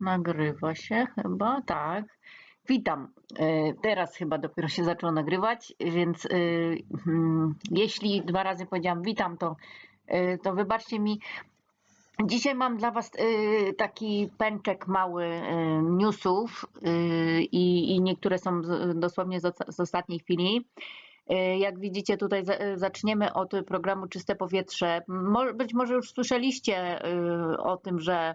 Nagrywa się chyba, tak. Witam. E, Teraz chyba dopiero się zaczęło nagrywać, więc e, mm, jeśli dwa razy powiedziałam witam, to, e, to wybaczcie mi. Dzisiaj mam dla Was taki pęczek mały newsów i, i niektóre są dosłownie z, osta- z ostatniej chwili. Jak widzicie, tutaj za- zaczniemy od programu Czyste Powietrze. Być może już słyszeliście o tym, że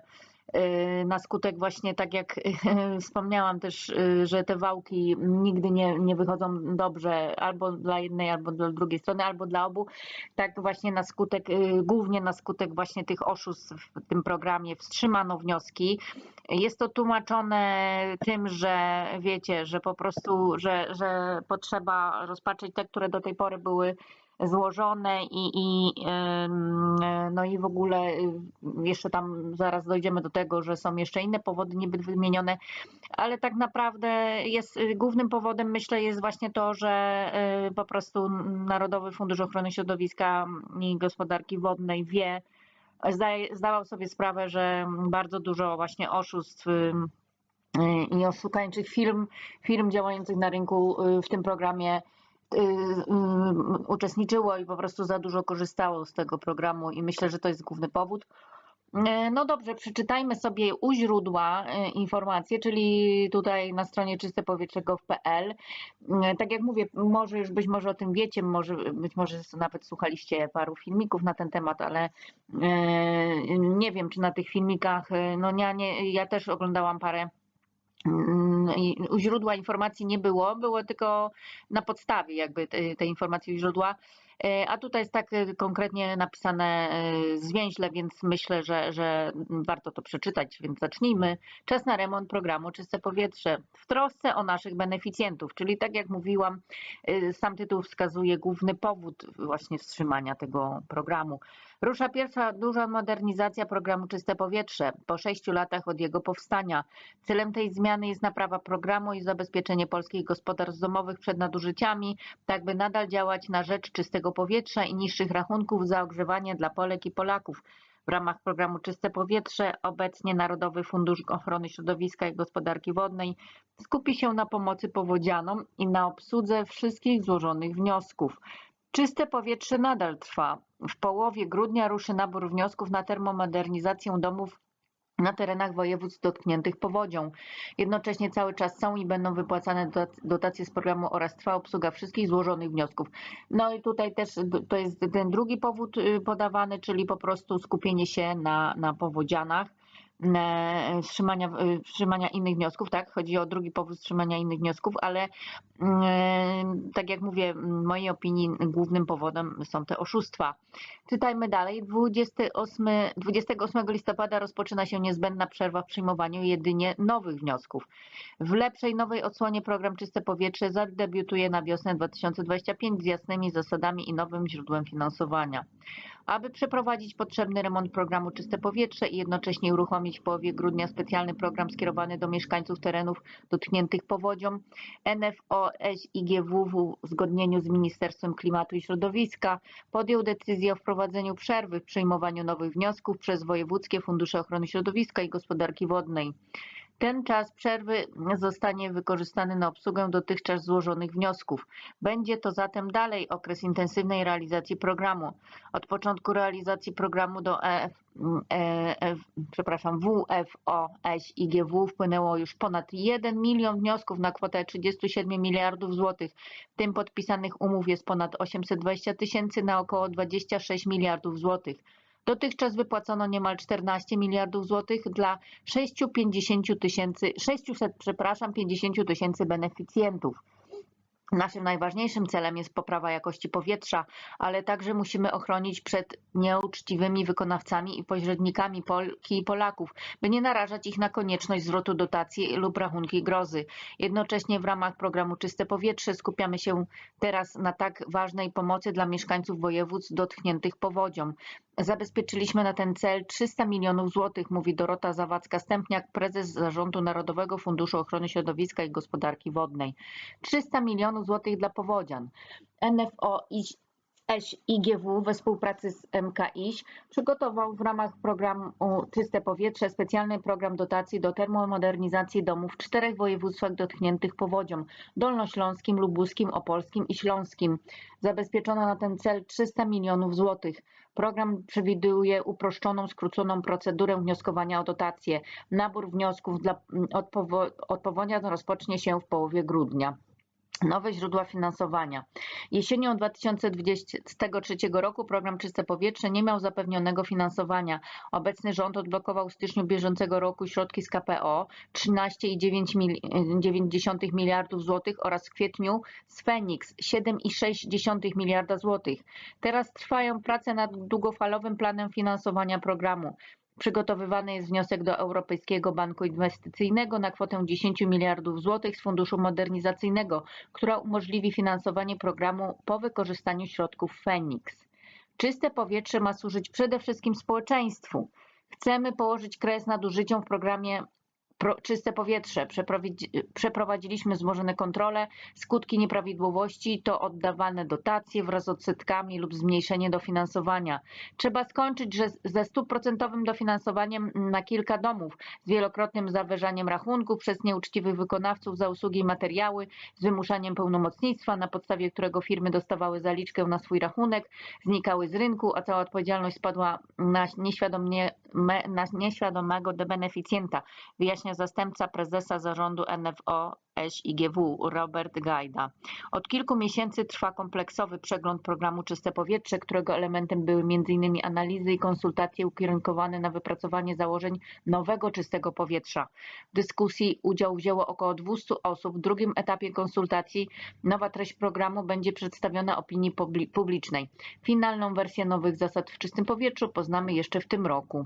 na skutek właśnie tak jak wspomniałam też, e, że te wałki nigdy nie, nie wychodzą dobrze albo dla jednej, albo dla drugiej strony, albo dla obu. Tak właśnie na skutek, e, głównie na skutek właśnie tych oszustw w tym programie wstrzymano wnioski. Jest to tłumaczone tym, że wiecie, że po prostu, że, że potrzeba rozpatrzeć te, które do tej pory były złożone i, i ym, no i w ogóle y, jeszcze tam zaraz dojdziemy do tego, że są jeszcze inne powody niby wymienione, ale tak naprawdę jest y, głównym powodem myślę jest właśnie to, że y, po prostu Narodowy Fundusz Ochrony Środowiska i Gospodarki Wodnej wie, zdawał sobie sprawę, że bardzo dużo właśnie oszustw i oszukańczych firm, firm działających na rynku w tym programie uczestniczyło i po prostu za dużo korzystało z tego programu i myślę, że to jest główny powód. E, No dobrze, przeczytajmy sobie u źródła informacje, czyli tutaj na stronie czystepowietrze.gov.pl. Tak jak mówię, może już być może o tym wiecie, może, być może nawet słuchaliście paru filmików na ten temat, ale nie wiem, czy na tych filmikach, no ja, nie, ja też oglądałam parę Mm, u źródła informacji nie było, było tylko na podstawie jakby tej, tej informacji u źródła, E, a tutaj jest tak e, konkretnie napisane e, zwięźle, więc myślę, że, że warto to przeczytać, więc zacznijmy. Czas na remont programu Czyste Powietrze w trosce o naszych beneficjentów, czyli tak jak mówiłam, sam tytuł wskazuje główny powód właśnie wstrzymania tego programu. Rusza pierwsza duża modernizacja programu Czyste Powietrze po sześciu latach od jego powstania. Celem tej zmiany jest naprawa programu i zabezpieczenie polskich gospodarstw domowych przed nadużyciami, tak by nadal działać na rzecz czystego powietrza i niższych rachunków za ogrzewanie dla Polek i Polaków. W ramach programu Czyste Powietrze obecnie Narodowy Fundusz Ochrony Środowiska i Gospodarki Wodnej skupi się na pomocy powodzianom i na obsłudze wszystkich złożonych wniosków. Czyste powietrze nadal trwa. W połowie grudnia ruszy nabór wniosków na termomodernizację domów na terenach województw dotkniętych powodzią. Jednocześnie cały czas są i będą wypłacane dotac- dotacje z programu oraz trwa obsługa wszystkich złożonych wniosków. No i tutaj też to jest ten drugi powód y, podawany, czyli po prostu skupienie się na, na powodzianach. E, Wstrzymania, y, wstrzymania innych wniosków, tak? Chodzi o drugi powód wstrzymania innych wniosków, ale mm, tak jak mówię, w mojej opinii głównym powodem są te oszustwa. Czytajmy dalej. 28, 28 listopada rozpoczyna się niezbędna przerwa w przyjmowaniu jedynie nowych wniosków. W lepszej nowej odsłonie program Czyste Powietrze zadebiutuje na wiosnę 2025 z jasnymi zasadami i nowym źródłem finansowania. Aby przeprowadzić potrzebny remont programu Czyste Powietrze i jednocześnie uruchomić w połowie grudnia specjalny program skierowany do mieszkańców terenów dotkniętych powodzią, NFO SIGW w uzgodnieniu z Ministerstwem Klimatu i Środowiska podjął decyzję o wprowadzeniu przerwy w przyjmowaniu nowych wniosków przez wojewódzkie fundusze ochrony środowiska i gospodarki wodnej. Ten czas przerwy zostanie wykorzystany na obsługę dotychczas złożonych wniosków. Będzie to zatem dalej okres intensywnej realizacji programu. Od początku realizacji programu do EF, EF, przepraszam, WFOŚ IGW wpłynęło już ponad 1 milion wniosków na kwotę 37 miliardów złotych. W tym podpisanych umów jest ponad 820 tysięcy na około 26 miliardów złotych. Dotychczas wypłacono niemal 14 miliardów złotych dla 650 tysięcy, 600, przepraszam, 50 tysięcy beneficjentów. Naszym najważniejszym celem jest poprawa jakości powietrza, ale także musimy ochronić przed nieuczciwymi wykonawcami i pośrednikami Polki i Polaków, by nie narażać ich na konieczność zwrotu dotacji lub rachunki grozy. Jednocześnie w ramach programu Czyste Powietrze skupiamy się teraz na tak ważnej pomocy dla mieszkańców województw dotkniętych powodzią. Zabezpieczyliśmy na ten cel 300 milionów złotych, mówi Dorota Zawadzka-Stępniak, prezes Zarządu Narodowego Funduszu Ochrony Środowiska i Gospodarki Wodnej. 300 milionów złotych dla powodzian. NFO i SIGW we współpracy z MKiŚ przygotował w ramach programu Czyste Powietrze specjalny program dotacji do termomodernizacji domów w czterech województwach dotkniętych powodzią dolnośląskim, lubuskim, opolskim i śląskim. Zabezpieczono na ten cel 300 milionów złotych. Program przewiduje uproszczoną, skróconą procedurę wnioskowania o dotacje. Nabór wniosków dla, od, powo- od powodzia rozpocznie się w połowie grudnia. Nowe źródła finansowania. Jesienią 2023 roku program Czyste Powietrze nie miał zapewnionego finansowania. Obecny rząd odblokował w styczniu bieżącego roku środki z KPO 13,9 miliardów złotych oraz w kwietniu z Feniks 7,6 miliarda złotych. Teraz trwają prace nad długofalowym planem finansowania programu. Przygotowywany jest wniosek do Europejskiego Banku Inwestycyjnego na kwotę 10 miliardów złotych z Funduszu Modernizacyjnego, która umożliwi finansowanie programu po wykorzystaniu środków Feniks. Czyste powietrze ma służyć przede wszystkim społeczeństwu. Chcemy położyć kres nadużyciom w programie Pro, Czyste Powietrze. Przeprowadzi, przeprowadziliśmy wzmożone kontrole. Skutki nieprawidłowości to oddawane dotacje wraz z odsetkami lub zmniejszenie dofinansowania. Trzeba skończyć że ze stuprocentowym dofinansowaniem na kilka domów, z wielokrotnym zawyżaniem rachunków przez nieuczciwych wykonawców za usługi i materiały, z wymuszaniem pełnomocnictwa, na podstawie którego firmy dostawały zaliczkę na swój rachunek, znikały z rynku, a cała odpowiedzialność spadła na, nieświadomie, na nieświadomego beneficjenta, wyjaśnia zastępca prezesa zarządu NFO SIGW Robert Gajda. Od kilku miesięcy trwa kompleksowy przegląd programu Czyste Powietrze, którego elementem były m.in. analizy i konsultacje ukierunkowane na wypracowanie założeń nowego czystego powietrza. W dyskusji udział wzięło około 200 osób. W drugim etapie konsultacji nowa treść programu będzie przedstawiona opinii publi- publicznej. Finalną wersję nowych zasad w czystym powietrzu poznamy jeszcze w tym roku.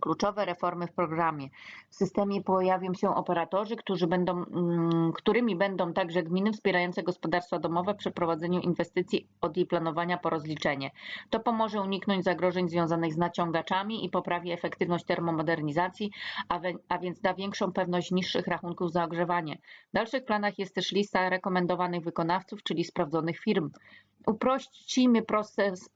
Kluczowe reformy w programie. W systemie pojawią się operatorzy, którzy będą, mm, którymi będą także gminy wspierające gospodarstwa domowe przy prowadzeniu inwestycji od jej planowania po rozliczenie. To pomoże uniknąć zagrożeń związanych z naciągaczami i poprawi efektywność termomodernizacji, a, we, a więc da większą pewność niższych rachunków za ogrzewanie. W dalszych planach jest też lista rekomendowanych wykonawców, czyli sprawdzonych firm. Uprościmy proces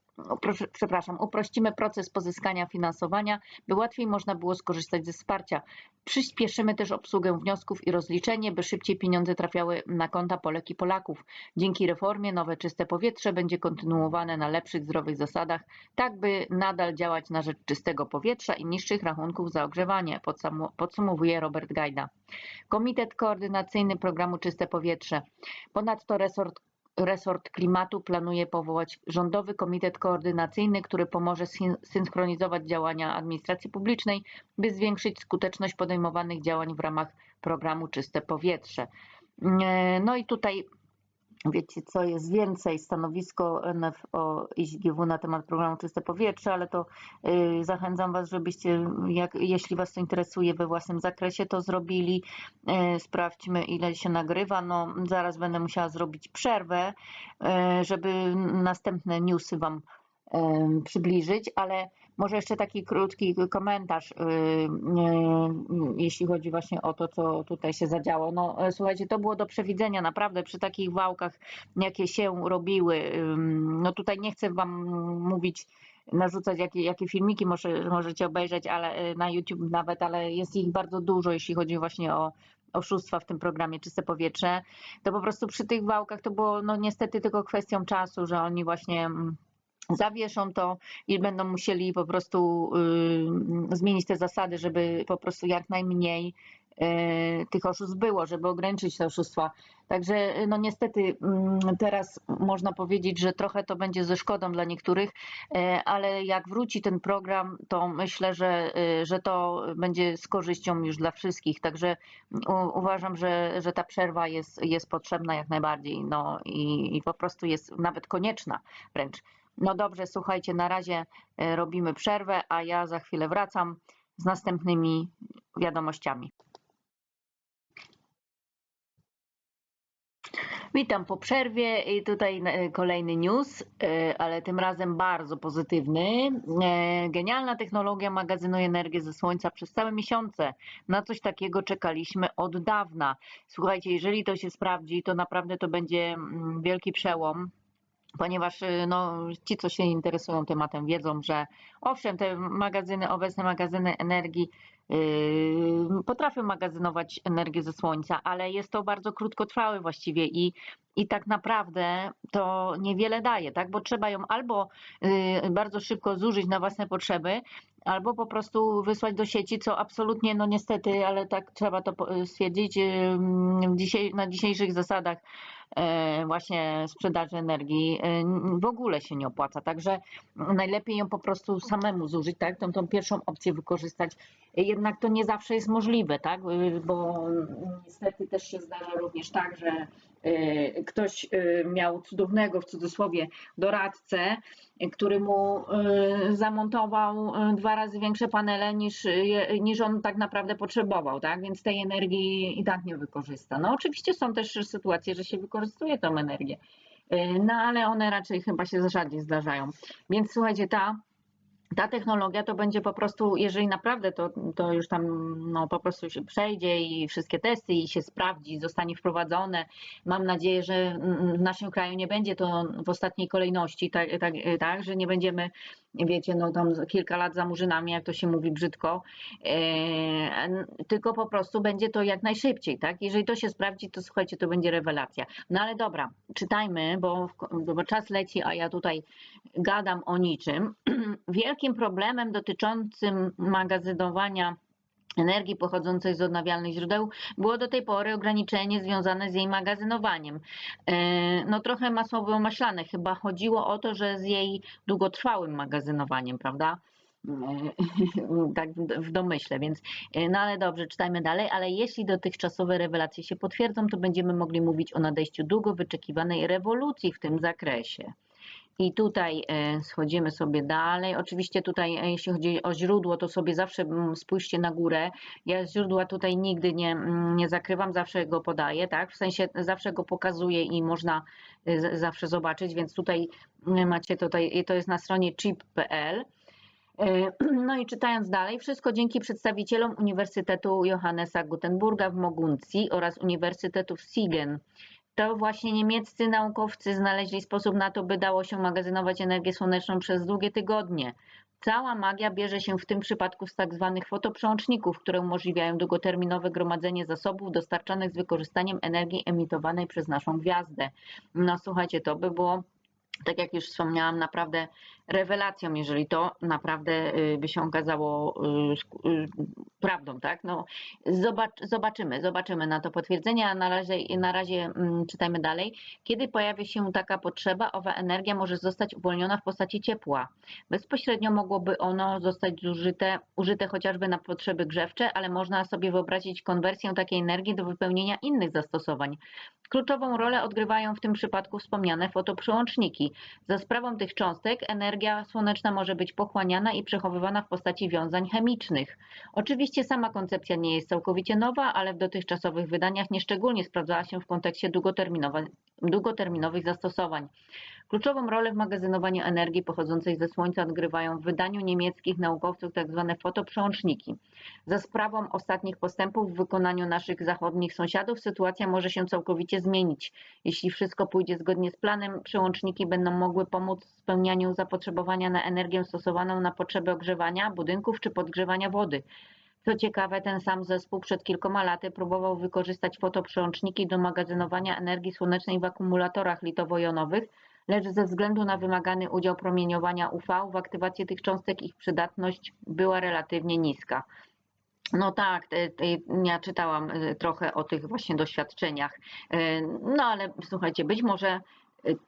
przepraszam, uprościmy proces pozyskania finansowania, by łatwiej można było skorzystać ze wsparcia. Przyspieszymy też obsługę wniosków i rozliczenie, by szybciej pieniądze trafiały na konta Polek i Polaków. Dzięki reformie nowe czyste powietrze będzie kontynuowane na lepszych, zdrowych zasadach, tak by nadal działać na rzecz czystego powietrza i niższych rachunków za ogrzewanie, podsumowuje Robert Gajda. Komitet Koordynacyjny Programu Czyste Powietrze. Ponadto resort Resort Klimatu planuje powołać rządowy komitet koordynacyjny, który pomoże syn- synchronizować działania administracji publicznej, by zwiększyć skuteczność podejmowanych działań w ramach programu Czyste Powietrze. E, No i tutaj wiecie co jest więcej, stanowisko NFO i SGW na temat programu Czyste Powietrze, ale to y, zachęcam Was, żebyście, jak, jeśli Was to interesuje we własnym zakresie, to zrobili. Y, Sprawdźmy ile się nagrywa. No, zaraz będę musiała zrobić przerwę, y, żeby następne newsy Wam przybliżyć, ale może jeszcze taki krótki komentarz, y, y, jeśli chodzi właśnie o to, co tutaj się zadziało. No, e, słuchajcie, to było do przewidzenia naprawdę przy takich wałkach, jakie się robiły. No tutaj nie chcę Wam mówić, narzucać, jakie, jakie filmiki może, możecie obejrzeć, ale y, na YouTube nawet, ale jest ich bardzo dużo, jeśli chodzi właśnie o oszustwa w tym programie Czyste Powietrze. To po prostu przy tych wałkach to było no niestety tylko kwestią czasu, że oni właśnie mm, zawieszą to i będą musieli po prostu y, zmienić te zasady, żeby po prostu jak najmniej y, tych oszustw było, żeby ograniczyć te oszustwa. Także y, no niestety mm, teraz można powiedzieć, że trochę to będzie ze szkodą dla niektórych, ale jak wróci ten program, to myślę, że, że to będzie z korzyścią już dla wszystkich. Także uważam, że, że ta przerwa jest, jest potrzebna jak najbardziej no i, i po prostu jest nawet konieczna wręcz. No dobrze, słuchajcie, na razie e, robimy przerwę, a ja za chwilę wracam z następnymi wiadomościami. Witam po przerwie i tutaj e, kolejny news, e, ale tym razem bardzo pozytywny. Genialna technologia magazynuje energię ze słońca przez całe miesiące. Na coś takiego czekaliśmy od dawna. Słuchajcie, jeżeli to się sprawdzi, to naprawdę to będzie mm, wielki przełom ponieważ y, no, ci, co się interesują tematem, wiedzą, że owszem, te magazyny, obecne magazyny energii yy, potrafią magazynować energię ze słońca, ale jest to bardzo krótkotrwałe właściwie i, i tak naprawdę to niewiele daje, tak? bo trzeba ją albo yy, bardzo szybko zużyć na własne potrzeby, albo po prostu wysłać do sieci, co absolutnie, no niestety, ale tak trzeba to po- stwierdzić, yy, dzisiaj, na dzisiejszych zasadach właśnie sprzedaży energii e, w ogóle się nie opłaca. Także najlepiej ją po prostu samemu zużyć, tak? Tą, tą pierwszą opcję wykorzystać. Jednak to nie zawsze jest możliwe, tak? Bo niestety też się zdarza również tak, że e, ktoś e, miał cudownego w cudzysłowie doradcę, e, który mu e, zamontował e, dwa razy większe panele niż, niż on tak naprawdę potrzebował, tak? Więc tej energii i tak nie wykorzysta. No oczywiście są też sytuacje, że się wykorzystuje tą energię, E, no ale one raczej chyba się rzadziej zdarzają. Więc słuchajcie, ta ta technologia to będzie po prostu, jeżeli naprawdę to, to już tam no, po prostu się przejdzie i wszystkie testy i się sprawdzi, zostanie wprowadzone. Mam nadzieję, że w naszym kraju nie będzie to w ostatniej kolejności, tak, tak, tak że nie będziemy, wiecie, no tam kilka lat za murzynami, jak to się mówi brzydko, e, tylko po prostu będzie to jak najszybciej, tak? Jeżeli to się sprawdzi, to słuchajcie, to będzie rewelacja. No ale dobra, czytajmy, bo, w- bo czas leci, a ja tutaj gadam o niczym. Wielkim problemem dotyczącym magazynowania energii pochodzącej z odnawialnych źródeł było do tej pory ograniczenie związane z jej magazynowaniem. E, No trochę masło było maślane. Chyba chodziło o to, że z jej długotrwałym magazynowaniem, prawda? E, Tak w- domyśle, więc e, no ale dobrze, czytajmy dalej, ale jeśli dotychczasowe rewelacje się potwierdzą, to będziemy mogli mówić o nadejściu długo wyczekiwanej rewolucji w tym zakresie. I tutaj e, schodzimy sobie dalej. Oczywiście tutaj, e, jeśli chodzi o źródło, to sobie zawsze spójrzcie na górę. Ja źródła tutaj nigdy nie, nie zakrywam, zawsze go podaję, tak? W sensie zawsze go pokazuję i można e, zawsze zobaczyć, więc tutaj macie tutaj, to jest na stronie chip.pl. No i czytając dalej, wszystko dzięki przedstawicielom Uniwersytetu Johannesa Gutenburga w Moguncji oraz Uniwersytetu w Siegen. To właśnie niemieccy naukowcy znaleźli sposób na to, by dało się magazynować energię słoneczną przez długie tygodnie. Cała magia bierze się w tym przypadku z tak zwanych fotoprzełączników, które umożliwiają długoterminowe gromadzenie zasobów dostarczanych z wykorzystaniem energii emitowanej przez naszą gwiazdę. No słuchajcie, to by było tak jak już wspomniałam, naprawdę rewelacją, jeżeli to naprawdę y, by się okazało y, y, prawdą, tak? No, zobacz, zobaczymy, zobaczymy na to potwierdzenie, a na razie, na razie mm, czytajmy dalej. Kiedy pojawi się taka potrzeba, owa energia może zostać uwolniona w postaci ciepła. Bezpośrednio mogłoby ono zostać zużyte, użyte chociażby na potrzeby grzewcze, ale można sobie wyobrazić konwersję takiej energii do wypełnienia innych zastosowań. Kluczową rolę odgrywają w tym przypadku wspomniane fotoprzyłączniki. Za sprawą tych cząstek energia słoneczna może być pochłaniana i przechowywana w postaci wiązań chemicznych. Oczywiście sama koncepcja nie jest całkowicie nowa, ale w dotychczasowych wydaniach nieszczególnie sprawdzała się w kontekście długoterminowych zastosowań. Kluczową rolę w magazynowaniu energii pochodzącej ze Słońca odgrywają w wydaniu niemieckich naukowców tzw. fotoprzełączniki. Za sprawą ostatnich postępów w wykonaniu naszych zachodnich sąsiadów sytuacja może się całkowicie zmienić. Jeśli wszystko pójdzie zgodnie z planem, przełączniki będą mogły pomóc w spełnianiu zapotrzebowania na energię stosowaną na potrzeby ogrzewania budynków czy podgrzewania wody. Co ciekawe, ten sam zespół przed kilkoma laty próbował wykorzystać fotoprzełączniki do magazynowania energii słonecznej w akumulatorach litowo-jonowych, lecz ze względu na wymagany udział promieniowania UV w aktywacji tych cząstek ich przydatność była relatywnie niska. No tak, te, te, ja czytałam y, trochę o tych właśnie doświadczeniach. No ale słuchajcie, być może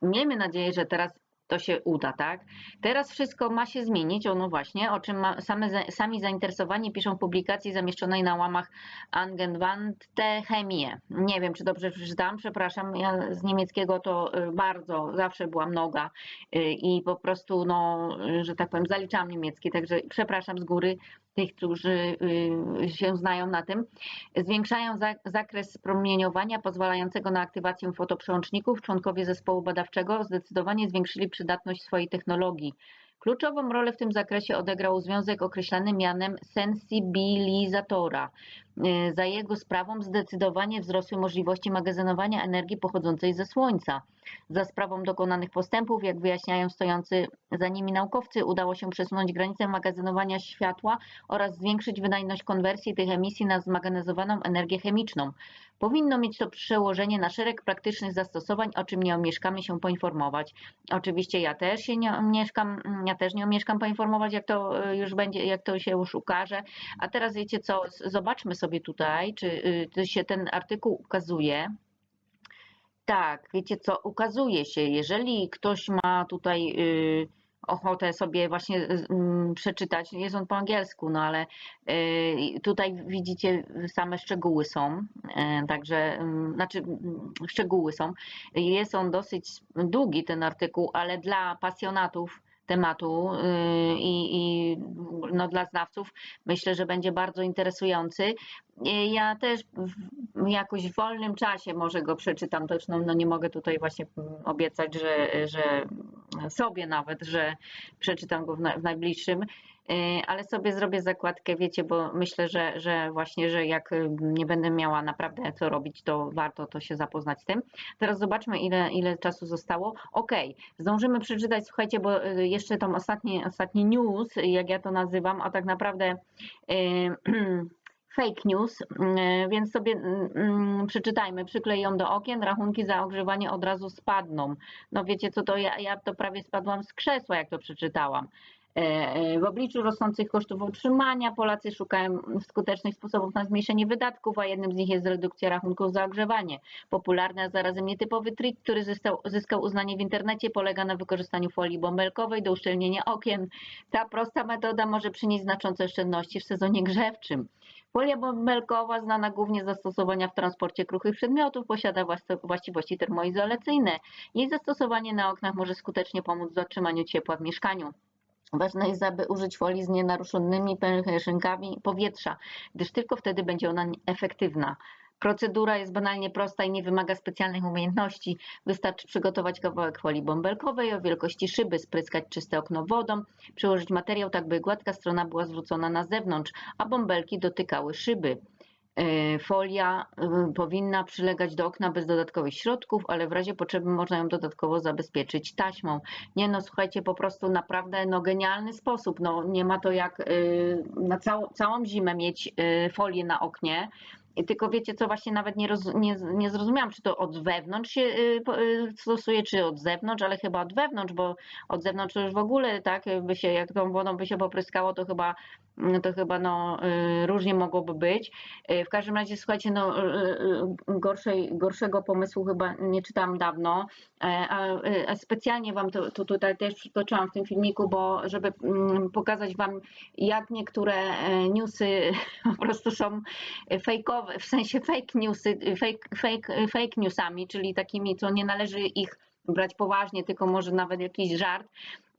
miejmy nadzieję, że teraz to się uda, tak? Teraz wszystko ma się zmienić, o no właśnie, o czym ma, same, sami zainteresowani piszą w publikacji zamieszczonej na łamach Angewandte Chemie. Nie wiem, czy dobrze przeczytałam, przepraszam, ja z niemieckiego to y, bardzo, zawsze byłam noga y, i po prostu, no, y, że tak powiem, zaliczałam niemiecki, także przepraszam z góry tych, którzy y, się znają na tym, zwiększają za- zakres promieniowania pozwalającego na aktywację fotoprzełączników. Członkowie zespołu badawczego zdecydowanie zwiększyli przydatność swojej technologii. Kluczową rolę w tym zakresie odegrał związek określany mianem sensibilizatora. E, Za jego sprawą zdecydowanie wzrosły możliwości magazynowania energii pochodzącej ze Słońca. Za sprawą dokonanych postępów, jak wyjaśniają stojący za nimi naukowcy, udało się przesunąć granicę magazynowania światła oraz zwiększyć wydajność konwersji tych emisji na zmagazynowaną energię chemiczną. Powinno mieć to przełożenie na szereg praktycznych zastosowań, o czym nie omieszkamy się poinformować. Oczywiście ja też się nie omieszkam, ja też nie omieszkam poinformować, jak to y, już będzie, jak to się już ukaże. A teraz wiecie co, zobaczmy sobie tutaj, czy y, się ten artykuł ukazuje. Tak, wiecie co, ukazuje się, jeżeli ktoś ma tutaj y, ochotę sobie właśnie y, mm, przeczytać, jest on po angielsku, no ale tutaj widzicie same szczegóły są, także, mm, znaczy mm, szczegóły są. Jest on dosyć długi ten artykuł, ale dla pasjonatów tematu y, i, i no, dla znawców myślę, że będzie bardzo interesujący. Y, Ja też w jakoś wolnym czasie może go przeczytam, też no, no nie mogę tutaj właśnie obiecać, że, że sobie nawet, że przeczytam go w, na, w najbliższym, ale sobie zrobię zakładkę, wiecie, bo myślę, że, że właśnie, że jak y, nie będę miała naprawdę co robić, to warto to się zapoznać z tym. Teraz zobaczmy, ile, ile czasu zostało. Okej, zdążymy przeczytać, słuchajcie, bo y, jeszcze tam ostatni, ostatni news, jak ja to nazywam, a tak naprawdę y, fake news, y, więc sobie y, przeczytajmy. Przyklej ją do okien, rachunki za ogrzewanie od razu spadną. No wiecie co, to ja, ja to prawie spadłam z krzesła, jak to przeczytałam. E, e, W obliczu rosnących kosztów utrzymania Polacy szukają skutecznych sposobów na zmniejszenie wydatków, a jednym z nich jest redukcja rachunków za ogrzewanie. Popularny, a zarazem nietypowy trik, który zyskał, zyskał uznanie w internecie, polega na wykorzystaniu folii bąbelkowej do uszczelnienia okien. Ta prosta metoda może przynieść znaczące oszczędności w sezonie grzewczym. Folia bąbelkowa, znana głównie z zastosowania w transporcie kruchych przedmiotów, posiada właściwości termoizolacyjne. Jej zastosowanie na oknach może skutecznie pomóc w zatrzymaniu ciepła w mieszkaniu. Ważne jest, aby użyć folii z nienaruszonymi pęcherzykami powietrza, gdyż tylko wtedy będzie ona efektywna. Procedura jest banalnie prosta i nie wymaga specjalnych umiejętności. Wystarczy przygotować kawałek folii bąbelkowej o wielkości szyby, spryskać czyste okno wodą, przyłożyć materiał tak, by gładka strona była zwrócona na zewnątrz, a bąbelki dotykały szyby. E, Folia y, powinna przylegać do okna bez dodatkowych środków, ale w razie potrzeby można ją dodatkowo zabezpieczyć taśmą. Nie no, słuchajcie, po prostu naprawdę no, genialny sposób. No, nie ma to jak y, na całą, całą zimę mieć folię na oknie. Tylko wiecie co, właśnie nawet nie, roz, nie, nie zrozumiałam, czy to od wewnątrz się y, y, stosuje, czy od zewnątrz, ale chyba od wewnątrz, bo od zewnątrz już w ogóle, tak, by się, jak tą wodą by się popryskało, to chyba, mm, to chyba no, y, różnie mogłoby być. W każdym razie, słuchajcie, no, gorszej, gorszego pomysłu chyba nie czytałam dawno, e, a, a specjalnie wam to, to tutaj też przytoczyłam w tym filmiku, bo żeby mm, pokazać wam, jak niektóre e, newsy po prostu są fejkowe, w sensie fake newsy, fake, fake, fake newsami, czyli takimi, co nie należy ich brać poważnie, tylko może nawet jakiś żart.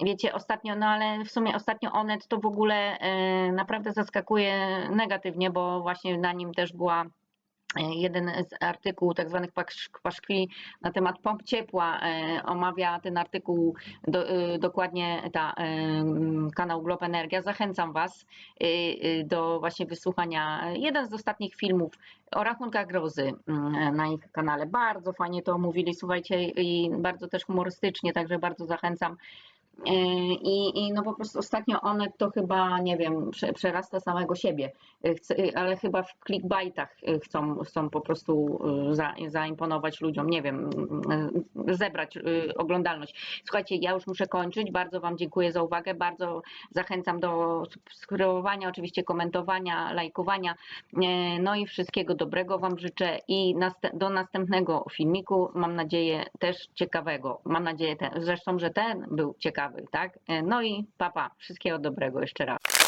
Wiecie, ostatnio, no ale w sumie ostatnio Onet to w ogóle e, naprawdę zaskakuje negatywnie, bo właśnie na nim też była jeden z artykułów tak zwanych paszk- paszkwili na temat pomp ciepła. E, omawia ten artykuł do, e, dokładnie ta, e, kanał Glob Energia. Zachęcam Was do właśnie wysłuchania jeden z ostatnich filmów o rachunkach grozy mm, na ich kanale. Bardzo fajnie to omówili, słuchajcie, i bardzo też humorystycznie, także bardzo zachęcam. E, I, I no po prostu ostatnio one to chyba, nie wiem, prze- przerasta samego siebie, chce, e, ale chyba w clickbaitach chcą, chcą po prostu za, zaimponować ludziom, nie wiem, zebrać oglądalność. Słuchajcie, ja już muszę kończyć, bardzo Wam dziękuję za uwagę, bardzo zachęcam do subskrybowania, oczywiście komentowania, lajkowania, no i wszystkiego dobrego Wam życzę i do następnego filmiku, mam nadzieję też ciekawego, mam nadzieję zresztą, że ten był ciekawy, tak? E, No i papa, wszystkiego dobrego jeszcze raz.